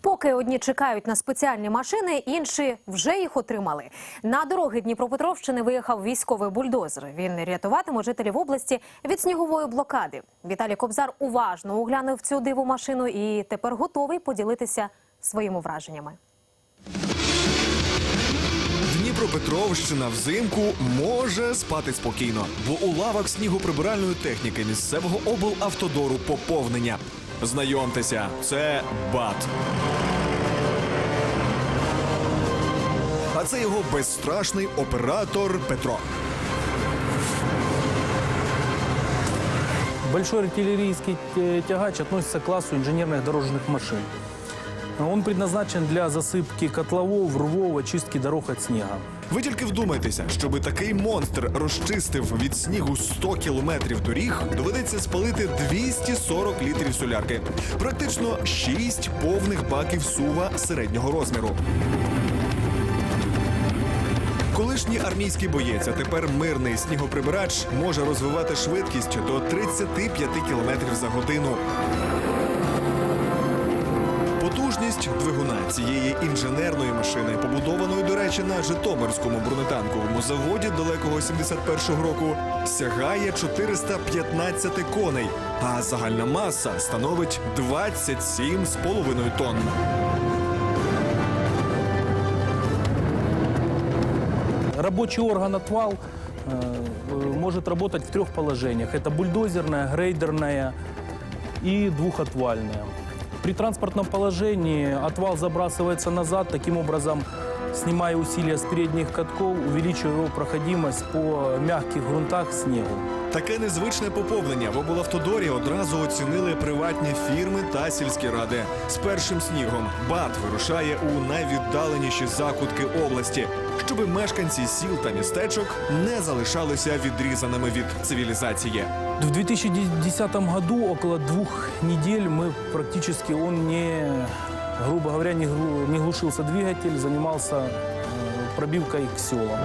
Поки одні чекають на спеціальні машини, інші вже їх отримали. На дороги Дніпропетровщини виїхав військовий бульдозер. Він рятуватиме жителів області від снігової блокади. Віталій Кобзар уважно оглянув цю диву машину і тепер готовий поділитися своїми враженнями. Дніпропетровщина взимку може спати спокійно, бо у лавах снігоприбиральної техніки місцевого облавтодору поповнення. Знайомтеся, це БАТ. А це його безстрашний оператор Петро. Большой артиллерийский тягач относится к классу инженерных дорожных машин. Он предназначен для засыпки котловов, рвов, очистки дорог от снега. Ви тільки вдумайтеся, щоби такий монстр розчистив від снігу 100 кілометрів доріг, доведеться спалити 240 літрів солярки. Практично 6 повних баків сува середнього розміру. Колишній армійський боєць, а тепер мирний снігоприбирач, може розвивати швидкість до 35 кілометрів за годину Потужність двигуна цієї інженерної машини, побудованої, до речі, на Житомирському бронетанковому заводі далекого 71-го року, сягає 415 коней, а загальна маса становить 27,5 тонн. Рабочий орган «Отвал» э, э, может работать в трех положениях. Это бульдозерная, грейдерная и двухотвальная. При транспортном положении отвал забрасывается назад, таким образом снимая усилия с передних катков, увеличивая его проходимость по мягких грунтах снегу. Таке незвичне поповнення в облавтодорі одразу оцінили приватні фірми та сільські ради. З першим снігом БАТ вирушає у найвіддаленіші закутки області, щоби мешканці сіл та містечок не залишалися відрізаними від цивілізації. В 2010 году около двух недель мы практически он не, грубо говоря, не, глушился двигатель, занимался э, пробивкой к селам.